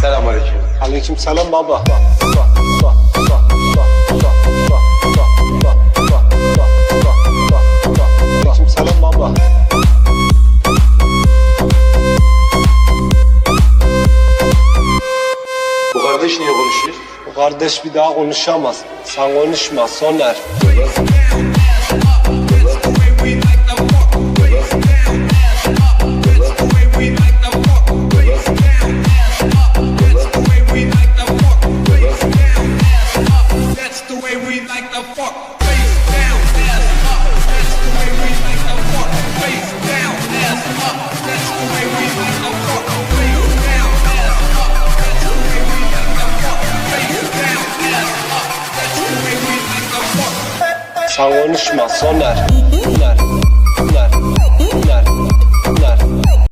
Selamünaleyküm. Aleyküm selam baba. kardeş niye konuşuyor? O kardeş bir daha konuşamaz. Sen konuşma Soner. Sen konuşma Soner. Soner.